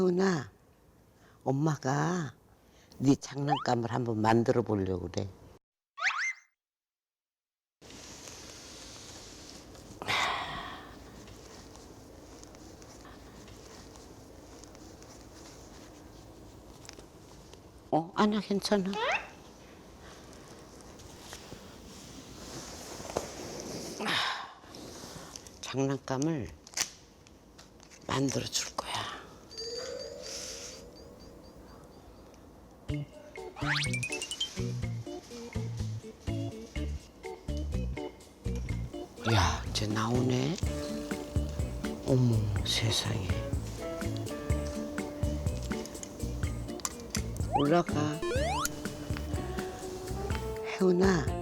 혜훈아, 엄마가 네 장난감을 한번 만들어 보려고 그래. 어, 아니야, 괜찮아. 장난감을 만들어 줄 거야. 야, 이제 나오네. 어머, 세상에. 올라가. 혜훈아.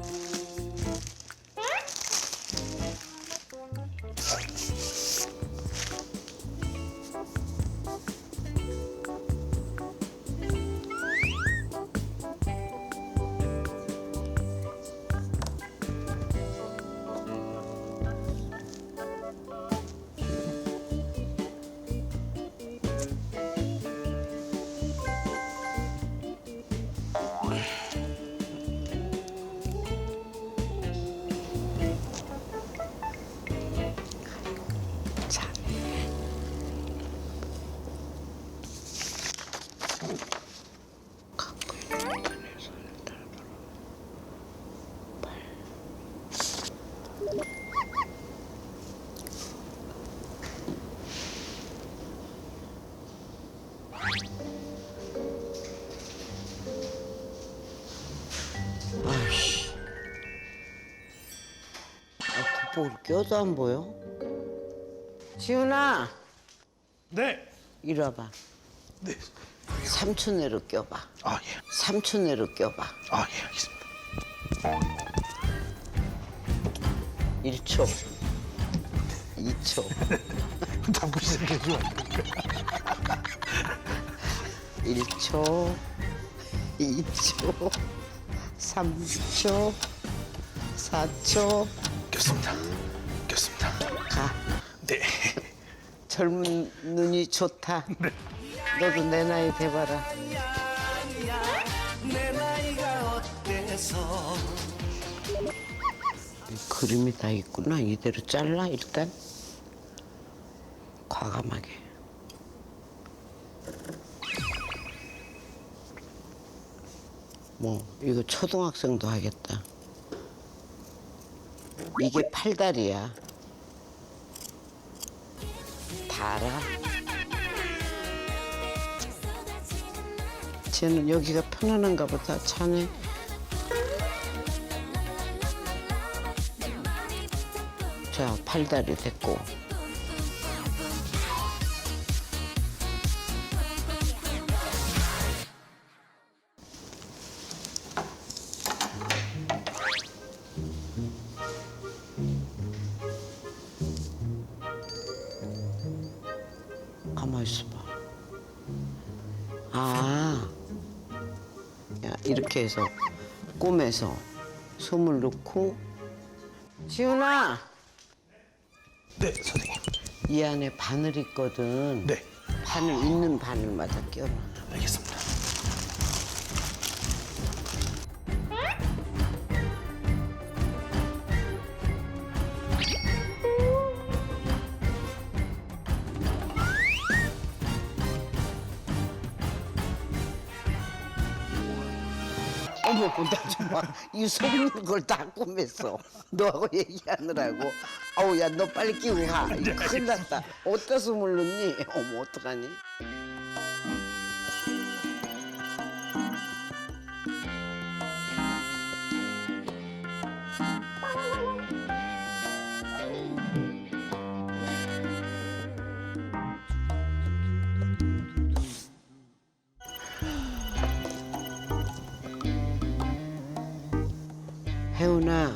아, 국복을 껴도 안 보여? 지훈아, 네. 이리 와봐. 네. 삼촌내로 껴봐. 아, 예. 삼촌내로 껴봐. 아, 예, 알겠습니다. 1초. 2초. 자꾸 시작해주면 안 돼요. 1초. 2초. 3초. 4초. 꼈습니다. 꼈습니다. 가. 네. 젊은 눈이 좋다. 너도 내 나이 돼봐라. 그림이 다 있구나. 이대로 잘라 일단. 과감하게. 뭐 이거 초등학생도 하겠다. 이게 팔다리야. 다 알아. 쟤는 여기가 편안한가 보다. 차네. 자, 팔다리 됐고. 이렇게 해서 꼬매서 솜을 넣고 지훈아 네, 선생님. 이 안에 바늘 있거든. 네. 바늘 있는 바늘마다 껴놔. 알겠습니다. 나좀 봐. 이 속는 걸다 꼬맸어. 너하고 얘기하느라고. 어우, 야, 너 빨리 끼고 가. 이거 큰일 났다. 솜을 넣니? 어머, 어떡하니? 혜훈아,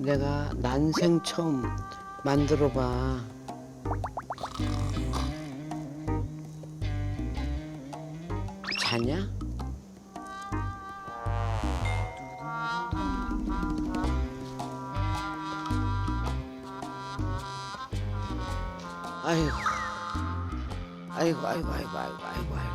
내가 난생 처음 만들어 봐. 자냐? 아이고, 아이고 아이고 아이고 아이고 아이고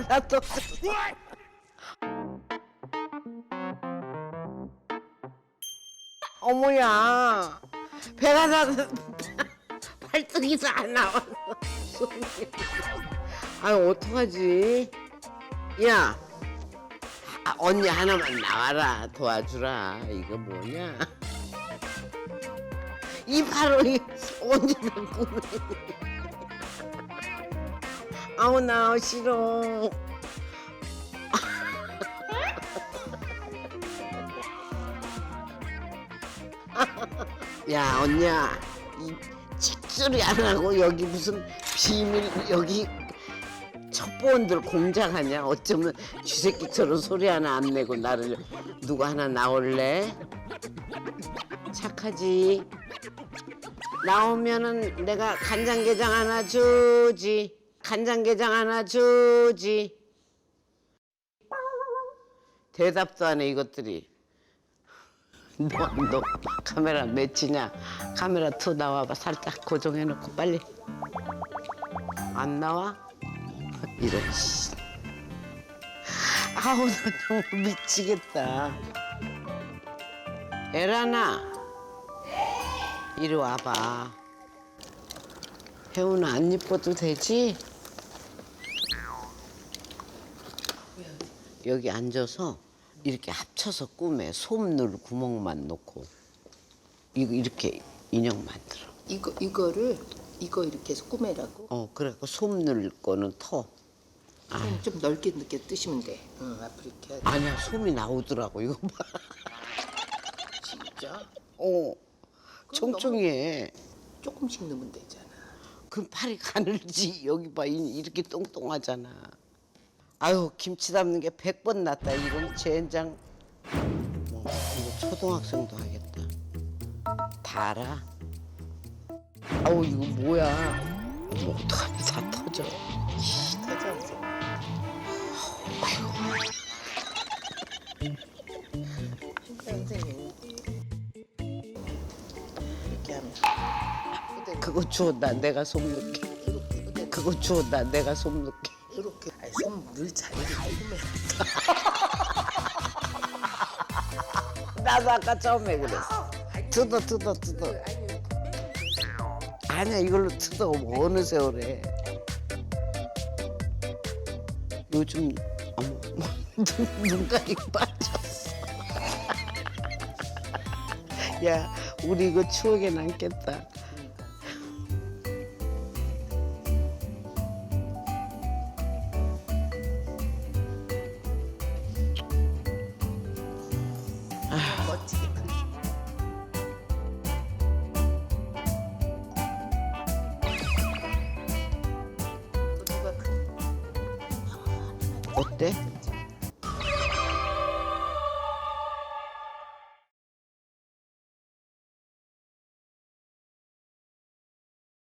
다 또. 어머야, 배가 다 팔뚝이 다 나왔어. 아유 어떡하지? 야, 아, 언니 하나만 나와라 도와주라. 이거 뭐냐? 이 바로 이 언제나 꿈이. 아우 나 싫어. 야 언니야. 이 칙소리 안 하고 여기 무슨 비밀 여기 첩보원들 공장하냐? 어쩌면 쥐새끼처럼 소리 하나 안 내고 나를 누구 하나 나올래? 착하지? 나오면은 내가 간장게장 하나 주지 간장게장 하나 주지 대답도 안 해 이것들이 너, 너 카메라 몇이냐? 카메라 투 나와봐. 살짝 고정해놓고 빨리. 안 나와? 이런 씨. 아우 나 너무 미치겠다. 에라나, 이리 와봐. 혜훈아 안 이뻐도 되지? 여기 앉아서 이렇게 합쳐서 꾸며 솜늘 구멍만 놓고 이거 이렇게 인형 만들어. 이거 이거를 이거 이렇게 해서 꾸매라고 어 그래갖고 솜늘 거는 터. 좀, 좀 넓게 늦게 뜨시면 돼. 응, 앞으로 이렇게 해야 돼. 아니야 솜이 나오더라고 이거 봐. 진짜 어 총총해. 조금씩 넣으면 되잖아. 그럼 팔이 가늘지 여기 봐 이- 이렇게 똥똥하잖아. 아유 김치 담는 게 백 번 낫다 이건 젠장. 뭐 이거 초등학생도 하겠다. 다 알아. 아우 이거 뭐야? 이거 어떡하니 다 터져. 씨, 터져서. 선생님 이렇게 하면 그거 주워 나 내가. 이렇게 그대로 그거 주워 나 내가 솜 넣게. 손물 자리를 꾸매. 나도 아까 처음에 그랬어. 뜯어 뜯어 뜯어. 아니야 이걸로 뜯어 뭐 어느 세월에. 요즘 어머 눈- 눈깔이 빠졌어. 야 우리 이거 추억에 남겠다. 어때?